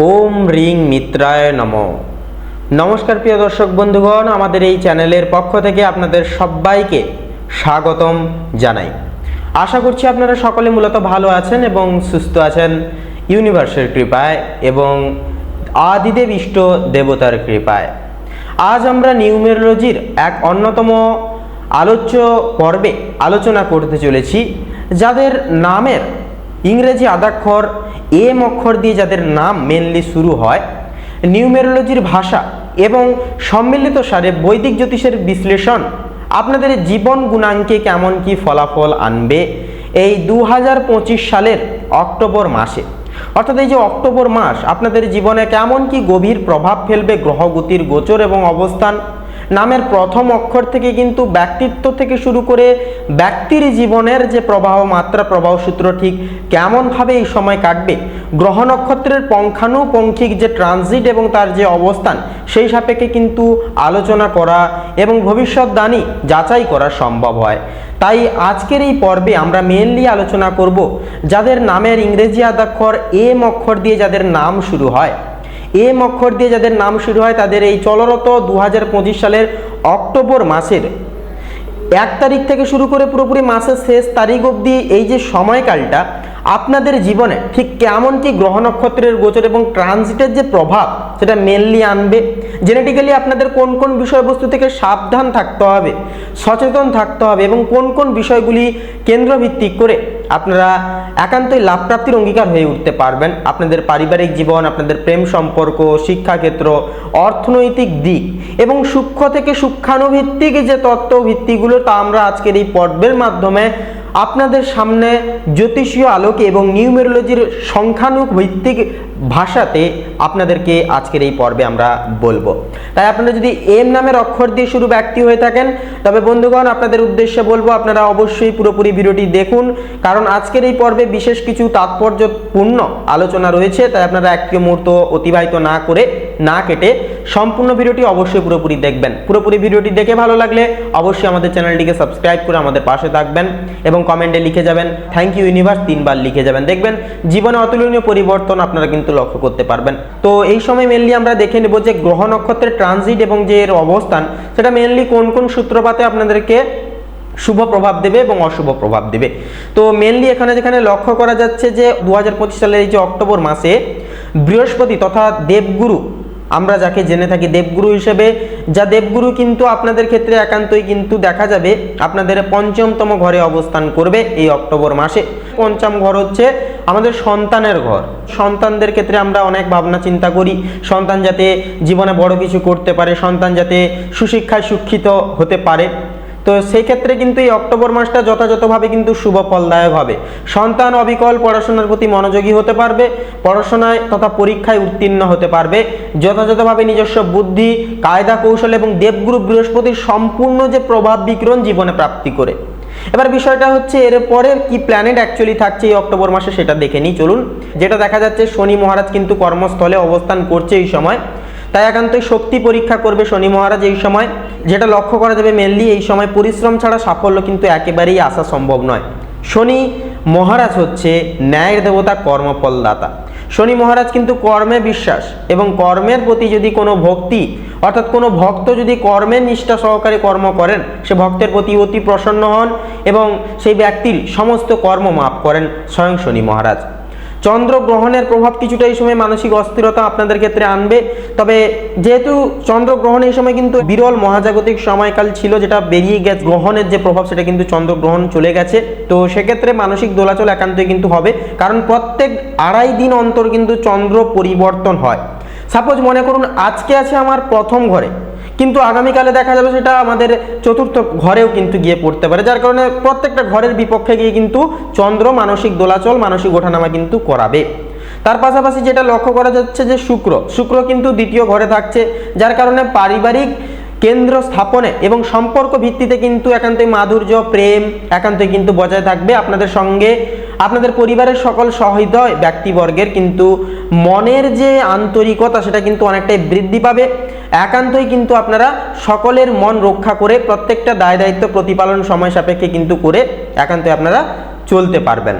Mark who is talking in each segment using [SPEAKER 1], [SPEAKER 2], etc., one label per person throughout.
[SPEAKER 1] ওম ring মিত্রায় নম। নমস্কার প্রিয় দর্শক বন্ধুগণ, আমাদের এই চ্যানেলের পক্ষ থেকে আপনাদের সবাইকে স্বাগতম জানাই। আশা করছি আপনারা সকলে মূলত ভালো আছেন এবং সুস্থ আছেন ইউনিভার্সের কৃপায় এবং আদিদেব ইষ্ট দেবতার কৃপায়। আজ আমরা নিউমেরোলজির এক অন্যতম আলোচ্য পর্বে আলোচনা করতে চলেছি, যাদের নামের ইংরেজি আদাক্ষর এম অক্ষর দিয়ে যাদের নাম মেনলি শুরু হয়, নিউমেরোলজির ভাষা এবং সম্মিলিত সারে বৈদিক জ্যোতিষের বিশ্লেষণ, আপনাদের জীবন গুণাঙ্কে কেমন কি ফলাফল আনবে এই দু হাজার পঁচিশ সালের অক্টোবর মাসে। অর্থাৎ এই যে অক্টোবর মাস, আপনাদের জীবনে কেমন কি গভীর প্রভাব ফেলবে গ্রহগতির গোচর এবং অবস্থান নামের প্রথম অক্ষর থেকে কিন্তু ব্যক্তিত্ব থেকে শুরু করে ব্যক্তির জীবনের যে প্রবাহ, মাত্রা, প্রবাহ সূত্র ঠিক কেমনভাবে এই সময় কাটবে গ্রহ নক্ষত্রের পঙ্খানুপঙ্খিক যে ট্রানজিট এবং তার যে অবস্থান, সেই সাপেক্ষে কিন্তু আলোচনা করা এবং ভবিষ্যৎবাণী যাচাই করা সম্ভব হয়। তাই আজকের এই পর্বে আমরা মেনলি আলোচনা করব যাদের নামের ইংরেজি আদাক্ষর এম অক্ষর দিয়ে যাদের নাম শুরু হয়। এম অক্ষর দিয়ে যাদের নাম শুরু হয় তাদের এই চলরত দু হাজার পঁচিশ সালের অক্টোবর মাসের এক তারিখ থেকে শুরু করে পুরোপুরি মাসের শেষ তারিখ অবধি এই যে সময়কালটা, আপনাদের জীবনে ঠিক কেমন কি গ্রহ নক্ষত্রের গোচর এবং ট্রানজিটের যে প্রভাব সেটা মেনলি আনবে? জেনেটিক্যালি আপনাদের কোন কোন বিষয়বস্তু থেকে সাবধান থাকতে হবে, সচেতন থাকতে হবে এবং কোন কোন বিষয়গুলি কেন্দ্রভিত্তিক করে আপনারা একান্তই লাভপ্রাপ্তির অঙ্গীকার হয়ে উঠতে পারবেন। আপনাদের পারিবারিক জীবন, আপনাদের প্রেম সম্পর্ক, শিক্ষাক্ষেত্র, অর্থনৈতিক দিক এবং সূক্ষ্ম থেকে সূক্ষ্মানুভিত্তিক যে তত্ত্ব ভিত্তিগুলো তা আমরা আজকের এই পর্বের মাধ্যমে আপনাদের সামনে জ্যোতিষীয় আলোকে এবং নিউমেরোলজির সংখ্যানুক ভিত্তিক ভাষাতে আপনাদেরকে আজকের এই পর্বে আমরা বলব। তাই আপনারা যদি এম নামের অক্ষর দিয়ে শুরু ব্যক্তি হয়ে থাকেন, তবে বন্ধুগণ, আপনাদের উদ্দেশ্যে বলব, আপনারা অবশ্যই পুরোপুরি ভিডিওটি দেখুন, কারণ আজকের এই পর্বে বিশেষ কিছু তাৎপর্যপূর্ণ আলোচনা রয়েছে, তাই আপনারা একটি মুহূর্ত অতিবাহিত না করে না কেটে সম্পূর্ণ ভিডিওটি অবশ্যই পুরোপুরি দেখবেন। পুরোপুরি ভিডিওটি দেখে ভালো লাগলে অবশ্যই আমাদের চ্যানেলটিকে সাবস্ক্রাইব করে আমাদের পাশে থাকবেন এবং কমেন্টে লিখে যাবেন থ্যাংক ইউ ইউনিভার্স, তিনবার লিখে যাবেন। দেখবেন, জীবনে অতুলনীয় পরিবর্তন আপনারা কিন্তু লক্ষ্য করতে পারবেন। তো এই সময় মেনলি আমরা দেখে নেব যে গ্রহ নক্ষত্রের ট্রানজিট এবং যে এর অবস্থান, সেটা মেনলি কোন কোন সূত্রপাতে আপনাদেরকে শুভ প্রভাব দেবে এবং অশুভ প্রভাব দেবে। তো মেনলি এখানে যেখানে লক্ষ্য করা যাচ্ছে যে দু হাজার পঁচিশ সালের এই যে অক্টোবর মাসে বৃহস্পতি তথা দেবগুরু আমরা যাকে জেনে থাকি দেবগুরু হিসেবে, যা দেবগুরু কিন্তু আপনাদের ক্ষেত্রে একান্তই কিন্তু দেখা যাবে, আপনাদের পঞ্চমতম ঘরে অবস্থান করবে এই অক্টোবর মাসে। পঞ্চম ঘর হচ্ছে আমাদের সন্তানের ঘর। সন্তানদের ক্ষেত্রে আমরা অনেক ভাবনা চিন্তা করি। সন্তান যাতে জীবনে বড় কিছু করতে পারে, সন্তান যাতে সুশিক্ষায় শিক্ষিত হতে পারে। তো সেই ক্ষেত্রে কিন্তু এই অক্টোবর মাসটা যথাযথভাবে কিন্তু শুভ ফলদায়ক হবে। সন্তান অবিকল পড়াশোনার প্রতি মনোযোগী হতে পারবে, পড়াশোনায় তথা পরীক্ষায় উত্তীর্ণ হতে পারবে। যথাযথভাবে নিজস্ব বুদ্ধি, কায়দা কৌশল এবং দেবগুরু বৃহস্পতির সম্পূর্ণ যে প্রভাব বিকিরণ জীবনে প্রাপ্তি করে। এবার বিষয়টা হচ্ছে এর পরে কি প্ল্যানেট অ্যাকচুয়ালি থাকছে এই অক্টোবর মাসে সেটা দেখে নিই, চলুন। যেটা দেখা যাচ্ছে শনি মহারাজ কিন্তু কর্মস্থলে অবস্থান করছে এই সময়। তাই একান্তই শক্তি পরীক্ষা করবে শনি মহারাজ এই সময়। যেটা লক্ষ্য করা যাবে মেনলি এই সময় পরিশ্রম ছাড়া সাফল্য কিন্তু একেবারেই আসা সম্ভব নয়। শনি মহারাজ হচ্ছে ন্যায়ের দেবতা, কর্মফলদাতা। শনি মহারাজ কিন্তু কর্মে বিশ্বাস এবং কর্মের প্রতি যদি কোনো ভক্তি, অর্থাৎ কোনো ভক্ত যদি কর্মের নিষ্ঠা সহকারে কর্ম করেন, সে ভক্তের প্রতি অতি প্রসন্ন হন এবং সেই ব্যক্তির সমস্ত কর্ম মাফ করেন স্বয়ং শনি মহারাজ। চন্দ্রগ্রহণের প্রভাব কিছুটা এই সময় মানসিক অস্থিরতা আপনাদের ক্ষেত্রে আনবে। তবে যেহেতু চন্দ্রগ্রহণ এই সময় কিন্তু বিরল মহাজাগতিক সময়কাল ছিল, যেটা বেরিয়ে গেছে, গ্রহণের যে প্রভাব সেটা কিন্তু চন্দ্রগ্রহণ চলে গেছে। তো সেক্ষেত্রে মানসিক দোলাচল একান্তই কিন্তু হবে, কারণ প্রত্যেক আড়াই দিন অন্তর কিন্তু চন্দ্র পরিবর্তন হয়। সাপোজ মনে করুন, আজকে আছে আমার প্রথম ঘরে। কিন্তু আগামীকালে দেখা যাবে সেটা আমাদের চতুর্থ ঘরেও কিন্তু গিয়ে পড়তে পারে, যার কারণে প্রত্যেকটা ঘরের বিপক্ষে গিয়ে কিন্তু চন্দ্র মানসিক দোলাচল, মানসিক ওঠানামা কিন্তু করাবে। তার পাশাপাশি যেটা লক্ষ্য করা যাচ্ছে যে শুক্র শুক্র কিন্তু দ্বিতীয় ঘরে থাকছে, যার কারণে পারিবারিক কেন্দ্র স্থাপনে এবং সম্পর্ক ভিত্তিতে কিন্তু একান্তই মাধুর্য, প্রেম একান্তই কিন্তু বজায় থাকবে। আপনাদের সঙ্গে আপনাদের পরিবারের সকল সহৃদয় ব্যক্তিবর্গের কিন্তু মনের যে আন্তরিকতা, সেটা কিন্তু অনেকটাই বৃদ্ধি পাবে। একান্তই কিন্তু আপনারা সকলের মন রক্ষা করে প্রত্যেকটা দায় দায়িত্ব প্রতিপালন সময় সাপেক্ষে কিন্তু করে একান্তই আপনারা চলতে পারবেন।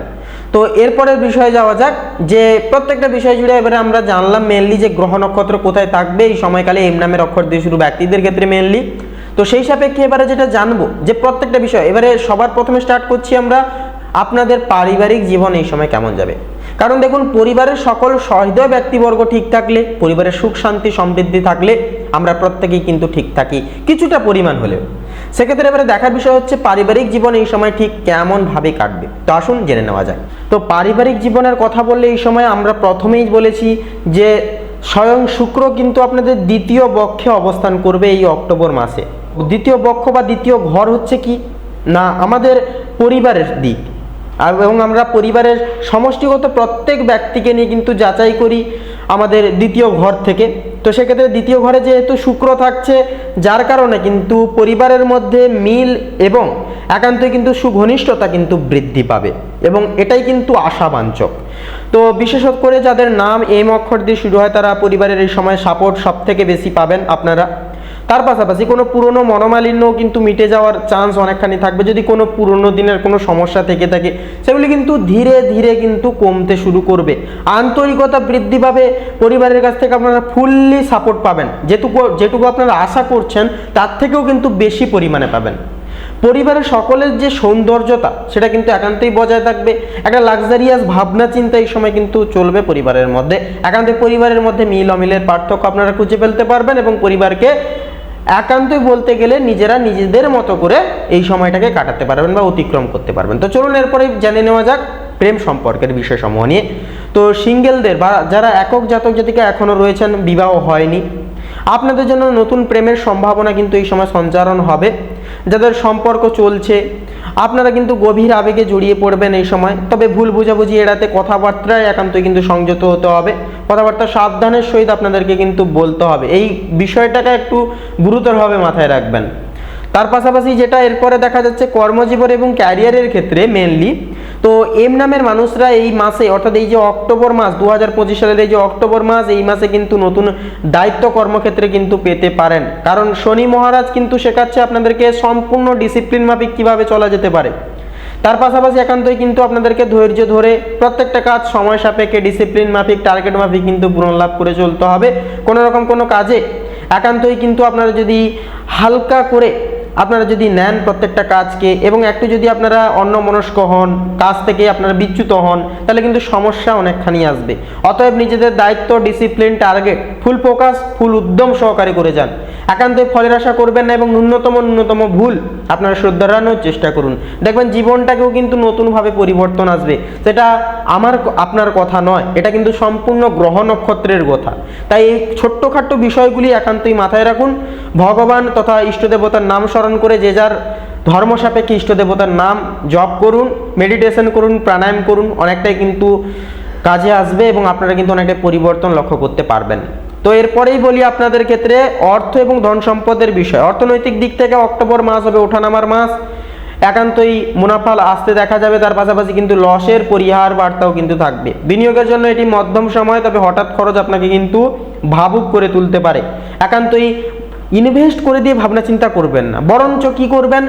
[SPEAKER 1] তো এরপরের বিষয়ে যাওয়া যাক, যে প্রত্যেকটা বিষয় জুড়ে এবারে আমরা জানলাম মেনলি যে গ্রহ নক্ষত্র কোথায় থাকবে, এই সময়কালে এম নামের অক্ষর দিয়ে শুরু ব্যক্তিদের ক্ষেত্রে মেনলি তো সেই সাপেক্ষে এবারে যেটা জানব, যে প্রত্যেকটা বিষয়, এবারে সবার প্রথমে স্টার্ট করছি আমরা আপনাদের পারিবারিক জীবন এই সময় কেমন যাবে? কারণ দেখুন, পরিবারের সকল সহৃদয় ব্যক্তিবর্গ ঠিক থাকলে, পরিবারের সুখ, শান্তি, সমৃদ্ধি থাকলে আমরা প্রত্যেকেই কিন্তু ঠিক থাকি, কিছুটা পরিমাণ হলেও। সেক্ষেত্রে এবারে দেখার বিষয় হচ্ছে, পারিবারিক জীবন এই সময় ঠিক কেমনভাবে কাটবে? তো আসুন জেনে নেওয়া যায় তো পারিবারিক জীবনের কথা বললে এই সময় আমরা প্রথমেই বলেছি যে, স্বয়ং শুক্র কিন্তু আপনাদের দ্বিতীয় বক্ষে অবস্থান করবে এই অক্টোবর মাসে। দ্বিতীয় বক্ষ বা দ্বিতীয় ঘর হচ্ছে কি? না, আমাদের পরিবারের দিক। এবং আমরা পরিবারের সমষ্টিগত প্রত্যেক ব্যক্তিকে নিয়ে কিন্তু যাচাই করি আমাদের দ্বিতীয় ঘর থেকে। তো সেক্ষেত্রে দ্বিতীয় ঘরে যেহেতু শুক্র থাকছে, যার কারণে কিন্তু পরিবারের মধ্যে মিল এবং একান্তই কিন্তু সুঘনিষ্ঠতা কিন্তু বৃদ্ধি পাবে এবং এটাই কিন্তু আশাবাঞ্চক। তো বিশেষত করে যাদের নাম, এম অক্ষর দিয়ে শুরু হয়, তারা পরিবারের এই সময় সাপোর্ট সব থেকে বেশি পাবেন আপনারা। তার পাশাপাশি কোনো পুরনো মনোমালিন্যও কিন্তু মিটে যাওয়ার চান্স অনেকখানি থাকবে। যদি কোনো পুরনো দিনের কোনো সমস্যা থেকে থাকে, সেগুলি কিন্তু ধীরে ধীরে কিন্তু কমতে শুরু করবে। আন্তরিকতা বৃদ্ধি পাবে, পরিবারের কাছ থেকে আপনারা ফুললি সাপোর্ট পাবেন। যেটুকু যেটুকু আপনারা আশা করছেন, তার থেকেও কিন্তু বেশি পরিমাণে পাবেন। পরিবারের সকলের যে সৌন্দর্যতা, সেটা কিন্তু একান্তই বজায় থাকবে। একটা লাক্সারিয়াস ভাবনা চিন্তা এই সময় কিন্তু চলবে পরিবারের মধ্যে। একান্তই পরিবারের মধ্যে মিল অমিলের পার্থক্য আপনারা খুঁজে ফেলতে পারবেন এবং পরিবারকে একান্তই বলতে গেলে নিজেরা নিজেদের মতো করে এই সময়টাকে কাটাতে পারবেন বা অতিক্রম করতে পারবেন। তো চলুন এরপরে জেনে নেওয়া যাক প্রেম সম্পর্কের বিষয়সমূহ নিয়ে। তো সিঙ্গেলদের বা যারা একক জাতক জাতিকা এখনও রয়েছেন, বিবাহ হয়নি। আপনাদের জন্য নতুন প্রেমের সম্ভাবনা কিন্তু এই সময় সঞ্চারণ হবে। যাদের সম্পর্ক চলছে আপনারা কিন্তু গভীর আবেগে জড়িয়ে পড়বেন এই সময়। তবে ভুল বুঝাবুঝি এড়াতে কথাবার্তায় একান্তই কিন্তু সংযত হতে হবে। কথাবার্তা সাবধানের সহিত আপনাদেরকে কিন্তু বলতে হবে। এই বিষয়টাকে একটু গুরুতরভাবে মাথায় রাখবেন। তার পাশাপাশি যেটা এরপরে দেখা যাচ্ছে, কর্মজীবন এবং ক্যারিয়ারের ক্ষেত্রে মেনলি তো এম নামের মানুষরা এই মাসে, অর্থাৎ এই যে অক্টোবর মাস দু হাজার পঁচিশ সালের এই যে অক্টোবর মাস, এই মাসে কিন্তু নতুন দায়িত্ব কর্মক্ষেত্রে কিন্তু পেতে পারেন। কারণ শনি মহারাজ কিন্তু শেখাচ্ছে আপনাদেরকে সম্পূর্ণ ডিসিপ্লিন মাফিক কীভাবে চলা যেতে পারে। তার পাশাপাশি একান্তই কিন্তু আপনাদেরকে ধৈর্য ধরে প্রত্যেকটা কাজ সময় সাপেক্ষে ডিসিপ্লিন মাফিক টার্গেট মাফিক কিন্তু পূরণ লাভ করে চলতে হবে। কোনো রকম কোনো কাজে একান্তই কিন্তু আপনারা যদি হালকা করে আপনারা যদি নেন প্রত্যেকটা কাজকে এবং একটু যদি আপনারা অন্য মনস্ক হন, কাজ থেকে আপনারা বিচ্যুত হন, তাহলে কিন্তু সমস্যা অনেকখানি আসবে। অতএব নিজেদের দায়িত্ব discipline target full focus full উদ্যম সহকারে করে যান। একান্তই ফলের আশা করবেন না এবং ন্যূনতম ন্যূনতম ভুল আপনারা শুধরানোর চেষ্টা করুন। দেখবেন জীবনটাকেও কিন্তু নতুনভাবে পরিবর্তন আসবে। সেটা আমার আপনার কথা নয়, এটা কিন্তু সম্পূর্ণ গ্রহ নক্ষত্রের কথা। তাই এই ছোট্টখাট্ট বিষয়গুলি একান্তই মাথায় রাখুন। ভগবান তথা ইষ্ট দেবতার নাম স্মরণ করে যে যার ধর্ম সাপেক্ষে ইষ্ট দেবতার নাম জপ করুন মেডিটেশন করুন, প্রাণায়াম করুন, অনেকটাই কিন্তু কাজে আসবে এবং আপনারা কিন্তু অনেকটাই পরিবর্তন লক্ষ্য করতে পারবেন। তো এরপরেই বলি আপনাদের ক্ষেত্রে অর্থ এবং ধন সম্পদের বিষয়। অর্থনৈতিক দিক থেকে অক্টোবর মাস হবে ওঠানামার মাস। একান্তই মুনাফা আসতে দেখা যাবে, তার পাশাপাশি কিন্তু লসের পরিহার বার্তাও কিন্তু থাকবে। বিনিয়োগের জন্য এটি মধ্যম সময়, তবে হঠাৎ খরচ আপনাকে কিন্তু ভাবুক করে তুলতে পারে। একান্তই ইনভেস্ট করে দিয়ে ভাবনা চিন্তা করবেন না। বরঞ্চ কি করবেন?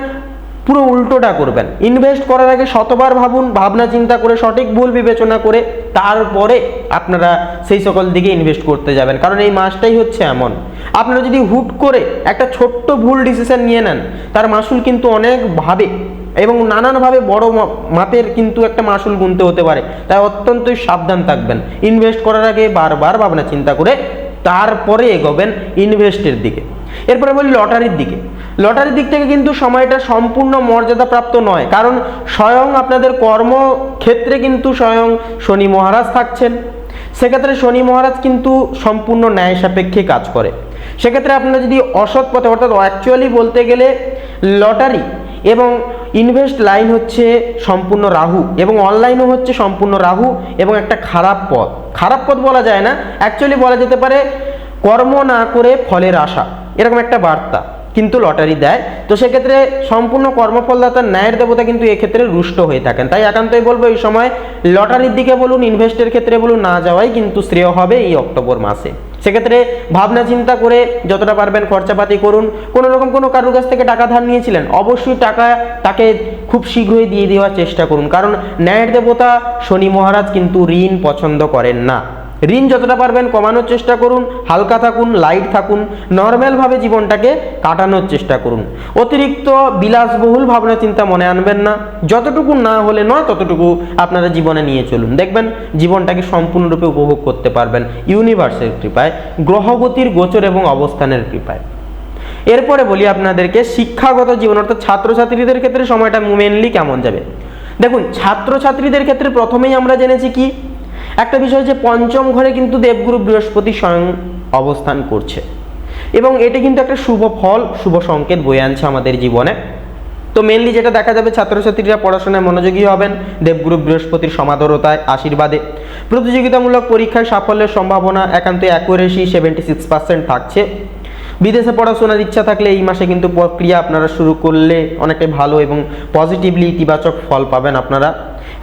[SPEAKER 1] পুরো উল্টোটা করবেন। ইনভেস্ট করার আগে শতবার ভাবুন, ভাবনা চিন্তা করে, সঠিক ভুল বিবেচনা করে, তারপরে আপনারা সেই সকল দিকে ইনভেস্ট করতে যাবেন। কারণ এই মাসটাই হচ্ছে এমন। আপনারা যদি হুট করে একটা ছোট্ট ভুল ডিসিশন নিয়ে নেন, তার মাসুল কিন্তু অনেকভাবে এবং নানানভাবে বড় মাপের কিন্তু একটা মাসুল গুনতে হতে পারে। তাই অত্যন্তই সাবধান থাকবেন। ইনভেস্ট করার আগে বারবার ভাবনা চিন্তা করে তারপরে এগোবেন ইনভেস্টের দিকে। এরপরে বলি লটারির দিকে। লটারির দিক থেকে কিন্তু সময়টা সম্পূর্ণ মর্যাদাপ্রাপ্ত নয়, কারণ স্বয়ং আপনাদের কর্মক্ষেত্রে কিন্তু স্বয়ং শনি মহারাজ থাকছেন। সেক্ষেত্রে শনি মহারাজ কিন্তু সম্পূর্ণ ন্যায় সাপেক্ষে কাজ করে। সেক্ষেত্রে আপনারা যদি অসৎ পথে, অর্থাৎ অ্যাকচুয়ালি বলতে গেলে লটারি এবং ইনভেস্ট লাইন হচ্ছে সম্পূর্ণ রাহু এবং অনলাইনও হচ্ছে সম্পূর্ণ রাহু এবং একটা খারাপ পথ। খারাপ পথ বলা যায় না। অ্যাকচুয়ালি বলা যেতে পারে কর্ম না করে ফলের আশা। এরকম একটা বার্তা। কিন্তু লটারি দেয়। তো সেক্ষেত্রে সম্পূর্ণ কর্মফলদাতার ন্যায়ের দেবতা কিন্তু এক্ষেত্রে রুষ্ট হয়ে থাকেন। তাই একান্তই বলব এই সময় লটারির দিকে বলুন, ইনভেস্টের ক্ষেত্রে বলুন, না যাওয়াই কিন্তু শ্রেয় হবে এই অক্টোবর মাসে। সেক্ষেত্রে ভাবনা চিন্তা করে যতটা পারবেন খরচাপাতি করুন। কোনো রকম কোনো কারোর কাছ থেকে টাকা ধার নিয়েছিলেন, অবশ্যই টাকা তাকে খুব শীঘ্রই দিয়ে দেওয়ার চেষ্টা করুন। কারণ ন্যায়ের দেবতা শনি মহারাজ কিন্তু ঋণ পছন্দ করেন না। ঋণ যতটা পারবেন কমানোর চেষ্টা করুন, হালকা থাকুন লাইট থাকুন নর্মালভাবে জীবনটাকে কাটানোর চেষ্টা করুন। অতিরিক্ত বিলাসবহুল ভাবনা চিন্তা মনে আনবেন না। যতটুকু না হলে নয়, ততটুকু আপনারা জীবনে নিয়ে চলুন। দেখবেন জীবনটাকে সম্পূর্ণরূপে উপভোগ করতে পারবেন ইউনিভার্সের কৃপায়, গ্রহগতির গোচর এবং অবস্থানের কৃপায়। এরপরে বলি আপনাদেরকে শিক্ষাগত জীবন, অর্থাৎ ছাত্রছাত্রীদের ক্ষেত্রে সময়টা মেনলি কেমন যাবে? দেখুন, ছাত্রছাত্রীদের ক্ষেত্রে প্রথমেই আমরা জেনেছি কি? একটা বিষয় যে পঞ্চম ঘরে কিন্তু দেবগুরু বৃহস্পতি স্বয়ং অবস্থান করছে। এবং এটি কিন্তু একটা শুভ ফল, শুভ সংকেত বয়ে আনছে আমাদের জীবনে। তো মেনলি যেটা দেখা যাবে, ছাত্রছাত্রীরা পড়াশোনায় মনোযোগী হবেন দেবগুরু বৃহস্পতির সমাদরতায়, আশীর্বাদে। প্রতিযোগিতামূলক পরীক্ষায় সাফল্যের সম্ভাবনা একান্ত অ্যাকুরেসি, সেভেন্টি সিক্স পার্সেন্ট থাকছে। বিদেশে পড়াশোনার ইচ্ছা থাকলে এই মাসে কিন্তু প্রক্রিয়া আপনারা শুরু করলে অনেকটাই ভালো এবং পজিটিভলি ইতিবাচক ফল পাবেন আপনারা।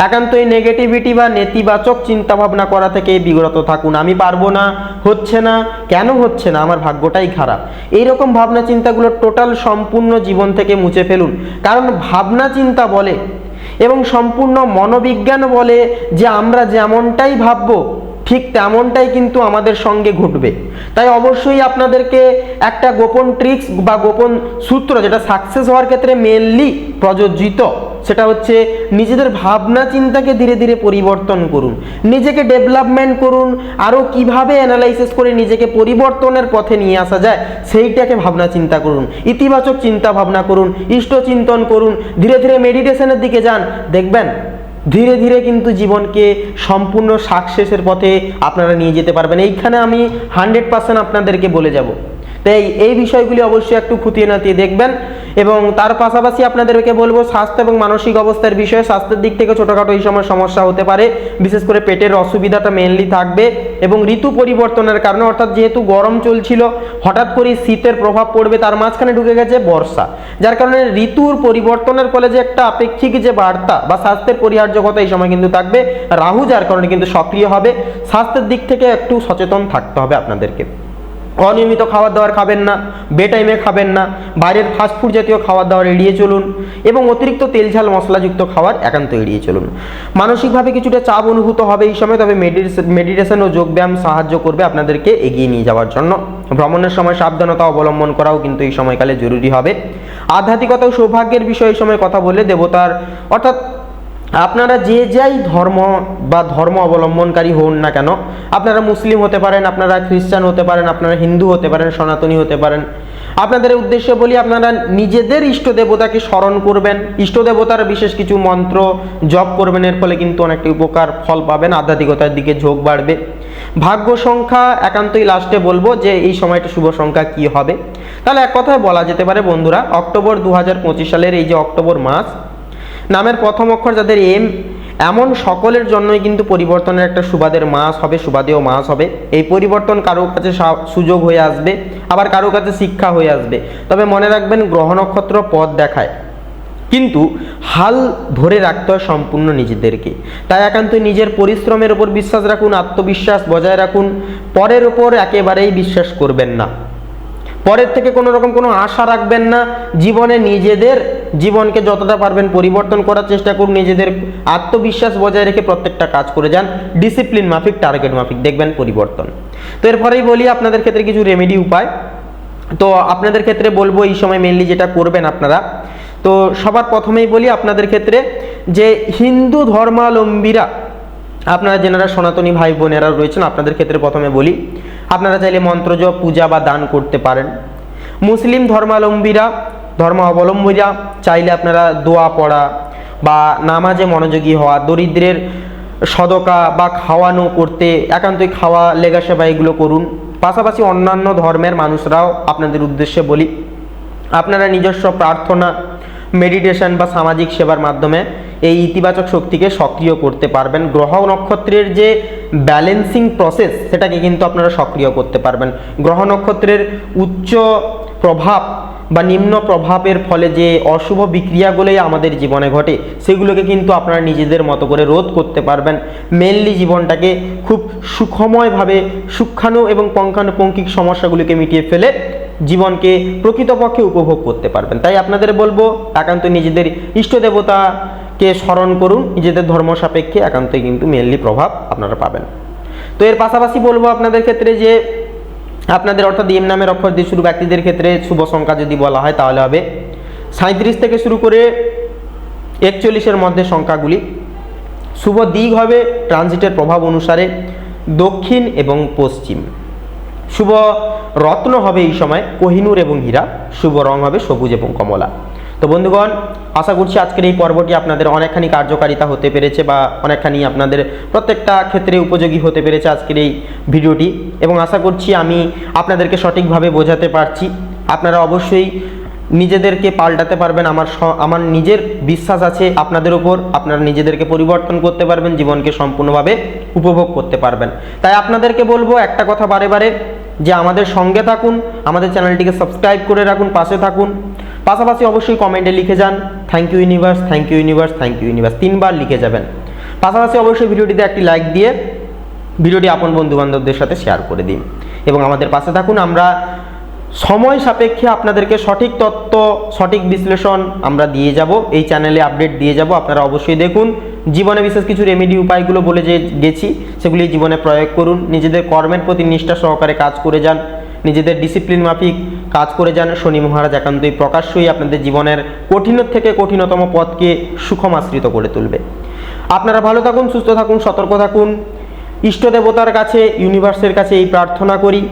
[SPEAKER 1] একান্তই নেগেটিভিটি বা নেতিবাচক চিন্তাভাবনা করা থেকে বিরত থাকুন। আমি পারব না, হচ্ছে না, কেন হচ্ছে না? আমার ভাগ্যটাই খারাপ। এইরকম ভাবনা চিন্তাগুলো টোটাল সম্পূর্ণ জীবন থেকে মুছে ফেলুন। কারণ ভাবনা চিন্তা বলে এবং সম্পূর্ণ মনোবিজ্ঞান বলে যে আমরা যেমনটাই ভাববো, ঠিক তেমনটাই কিন্তু আমাদের সঙ্গে ঘটবে। তাই অবশ্যই আপনাদেরকে একটা গোপন ট্রিক্স বা গোপন সূত্র, যেটা সাকসেস হওয়ার ক্ষেত্রে মেনলি প্রযোজিত সেটা হচ্ছে নিজেদের ভাবনা চিন্তাকে ধীরে ধীরে পরিবর্তন করুন। নিজেকে ডেভেলপমেন্ট করুন আরও কীভাবে অ্যানালাইসিস করে নিজেকে পরিবর্তনের পথে নিয়ে আসা যায়, সেইটাকে ভাবনা চিন্তা করুন। ইতিবাচক চিন্তা ভাবনা করুন, ইষ্ট চিন্তন করুন, ধীরে ধীরে মেডিটেশনের দিকে যান। দেখবেন, ধীরে ধীরে কিন্তু জীবনকে সম্পূর্ণ সাকসেসের পথে আপনারা নিয়ে যেতে পারবেন। এইখানে আমি হান্ড্রেড পার্সেন্ট আপনাদেরকে বলে যাব। তাই এই বিষয়গুলি অবশ্যই একটু খুঁটিয়ে নাতিয়ে দেখবেন এবং তার পাশাপাশি আপনাদেরকে বলব স্বাস্থ্য এবং মানসিক অবস্থার বিষয়ে স্বাস্থ্যের দিক থেকে ছোটোখাটো এই সময় সমস্যা হতে পারে, বিশেষ করে পেটের অসুবিধাটা মেনলি থাকবে এবং ঋতু পরিবর্তনের কারণে, অর্থাৎ যেহেতু গরম চলছিল, হঠাৎ করে শীতের প্রভাব পড়বে, তার মাঝখানে ঢুকে গেছে বর্ষা। যার কারণে ঋতুর পরিবর্তনের ফলে যে একটা আপেক্ষিক যে বার্তা বা স্বাস্থ্যের পরিহার্যকতা এই সময় কিন্তু থাকবে, রাহু যার কারণে কিন্তু সক্রিয় হবে, স্বাস্থ্যের দিক থেকে একটু সচেতন থাকতে হবে আপনাদেরকে। অনিয়মিত খাবার দাবার খাবেন না, বেটাইমে খাবেন না, বাইরের ফাস্টফুড জাতীয় খাবার দাবার এড়িয়ে চলুন এবং অতিরিক্ত তেল ঝাল মশলাযুক্ত খাবার একান্ত এড়িয়ে চলুন। মানসিকভাবে কিছুটা চাপ অনুভূত হবে এই সময়, তবে মেডিটেশন ও যোগব্যায়াম সাহায্য করবে আপনাদেরকে এগিয়ে নিয়ে যাওয়ার জন্য। ভ্রমণের সময় সাবধানতা অবলম্বন করাও কিন্তু এই সময়কালে জরুরি হবে। আধ্যাত্মিকতা ও সৌভাগ্যের বিষয়ে এই সময় কথা বলে দেবতার, অর্থাৎ আপনারা যে যাই ধর্ম বা ধর্ম অবলম্বনকারী হন না কেন, আপনারা মুসলিম হতে পারেন, আপনারা খ্রিস্টান হতে পারেন, আপনারা হিন্দু হতে পারেন, সনাতনী হতে পারেন। আপনাদের উদ্দেশ্যে বলি, আপনারা নিজেদের ইষ্ট দেবতাকে স্মরণ করবেন। ইষ্ট দেবতার বিশেষ কিছু মন্ত্র জপ করবেন, এর ফলে কিন্তু অনেকটা উপকার ফল পাবেন, আধ্যাত্মিকতার দিকে ঝোঁক বাড়বে। ভাগ্য সংখ্যা একান্তই লাস্টে বলব যে, এই সময়টা শুভ সংখ্যা কি হবে? তাহলে এক কথায় বলা যেতে পারে বন্ধুরা, অক্টোবর দু হাজার পঁচিশ সালের এই যে অক্টোবর মাস নামের প্রথম অক্ষর যাদের এম, এমন সকলের জন্যই কিন্তু পরিবর্তনের একটা সুবাদের মাস হবে, সুবাদেও মাস হবে। এই পরিবর্তন কারও কাছে সুযোগ হয়ে আসবে, আবার কারও কাছে শিক্ষা হয়ে আসবে। তবে মনে রাখবেন, গ্রহ নক্ষত্র পথ দেখায়। কিন্তু হাল ধরে রাখতে হয় সম্পূর্ণ নিজেদেরকে। তাই একান্ত নিজের পরিশ্রমের উপর বিশ্বাস রাখুন, আত্মবিশ্বাস বজায় রাখুন। পরের ওপর একেবারেই বিশ্বাস করবেন না। পরের থেকে কোনো রকম কোনো আশা রাখবেন না। জীবনে নিজেদের জীবনকে যতটা পারবেন পরিবর্তন করার চেষ্টা করুন, নিজেদের আত্মবিশ্বাস বজায় রেখে প্রত্যেকটা কাজ করে যান। ডিসিপ্লিন মাফিক টার্গেট মাফিক, দেখবেন পরিবর্তন। তো এরপরেই বলি, আপনাদের ক্ষেত্রে কিছু রেমেডি উপায়। তো আপনাদের ক্ষেত্রে বলব, এই সময় মেনলি যেটা করবেন আপনারা, তো সবার প্রথমেই বলি, আপনাদের ক্ষেত্রে যে হিন্দু ধর্মাবলম্বীরা আপনারা যেনারা সনাতনী ভাই বোনেরা রয়েছেন, আপনাদের ক্ষেত্রে প্রথমে বলি, আপনারা চাইলে মন্ত্রজপ পূজা বা দান করতে পারেন। মুসলিম ধর্মাবলম্বীরা ধর্ম অবলম্বীরা চাইলে আপনারা দোয়া পড়া বা নামাজে মনোযোগী হওয়া, দরিদ্রের সদকা বা খাওয়ানো করতে, একান্তই খাওয়া, লেগা সেবা এগুলো করুন। পাশাপাশি অন্যান্য ধর্মের মানুষরাও আপনাদের উদ্দেশ্যে বলি, আপনারা নিজস্ব প্রার্থনা মেডিটেশন বা সামাজিক সেবার মাধ্যমে এই ইতিবাচক শক্তিকে সক্রিয় করতে পারবেন। গ্রহ নক্ষত্রের যে ব্যালেন্সিং প্রসেস সেটাকে কিন্তু আপনারা সক্রিয় করতে পারবেন। গ্রহ নক্ষত্রের উচ্চ প্রভাব বা নিম্ন প্রভাবের ফলে যে অশুভ বিক্রিয়াগুলোই আমাদের জীবনে ঘটে, সেগুলোকে কিন্তু আপনারা নিজেদের মতো করে রোধ করতে পারবেন। মেনলি জীবনটাকে খুব সুখময়ভাবে সূক্ষ্মাণু এবং পঙ্খানুপঙ্খিক সমস্যাগুলিকে মিটিয়ে ফেলে জীবনকে প্রকৃতপক্ষে উপভোগ করতে পারবেন। তাই আপনাদের বলব, একান্ত নিজেদের ইষ্ট দেবতাকে স্মরণ করুন, নিজেদের ধর্ম সাপেক্ষে একান্তই কিন্তু মেনলি প্রভাব আপনারা পাবেন। তো এর পাশাপাশি বলব আপনাদের ক্ষেত্রে যে আপনাদের অর্থাৎ এম নামের অক্ষর দিয়ে শুরু ব্যক্তিদের ক্ষেত্রে শুভ সংখ্যা যদি বলা হয়, তাহলে হবে সাঁত্রিশ থেকে শুরু করে একচল্লিশের মধ্যে সংখ্যাগুলি। শুভ দিক হবে ট্রানজিটের প্রভাব অনুসারে দক্ষিণ এবং পশ্চিম। শুভ রত্ন হবে এই সময় কোহিনুর এবং হীরা। শুভ রং হবে সবুজ এবং কমলা। তো বন্ধুগণ আশা করছি আজকের এই পর্বটি আপনাদের অনেকখানি কার্যকারিতা হতে পেরেছে বা অনেকখানি আপনাদের প্রত্যেকটা ক্ষেত্রে উপযোগী হতে পেরেছে আজকের এই ভিডিওটি। এবং আশা করছি আমি আপনাদেরকে সঠিকভাবে বোঝাতে পারছি। আপনারা অবশ্যই নিজেদেরকে পাল্টাতে পারবেন। আমার আমার নিজের বিশ্বাস আছে আপনাদের উপর। আপনারা নিজেদেরকে পরিবর্তন করতে পারবেন, জীবনকে সম্পূর্ণভাবে উপভোগ করতে পারবেন। তাই আপনাদেরকে বলব একটা কথা বারে বারে, যে আমাদের সঙ্গে থাকুন, আমাদের চ্যানেলটিকে সাবস্ক্রাইব করে রাখুন, পাশে থাকুন। পাশাপাশি অবশ্যই কমেন্টে লিখে যান thank you universe thank you universe thank you universe তিনবার লিখে যাবেন। পাশাপাশি অবশ্যই ভিডিওটিতে একটি লাইক দিয়ে ভিডিওটি আপন বন্ধু বান্ধবদের সাথে শেয়ার করে দিন। এবং আমাদের পাশে থাকুন, আমরা সময় সাপেক্ষে আপনাদেরকে সঠিক তথ্য, সঠিক বিশ্লেষণ আমরা দিয়ে যাব, এই চ্যানেলে আপডেট দিয়ে যাব। আপনারা অবশ্যই দেখুন, জীবনে বিশেষ কিছু রেমেডি উপায়গুলো বলে যে গেছি, সেগুলি জীবনে প্রয়োগ করুন, নিজেদের কর্মের প্রতি নিষ্ঠা সহকারে কাজ করে যান নিজেদের ডিসিপ্লিন মাফিক কাজ করে যান। শনি মহারাজ একান্তই প্রকাশ্যই আপনাদের জীবনের কঠিনের থেকে কঠিনতম পথকে সুখম আশ্রিত করে তুলবে। আপনারা ভালো থাকুন, সুস্থ থাকুন, সতর্ক থাকুন। ইষ্ট দেবতার কাছে ইউনিভার্সের কাছে এই প্রার্থনা করি।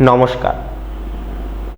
[SPEAKER 1] নমস্কার।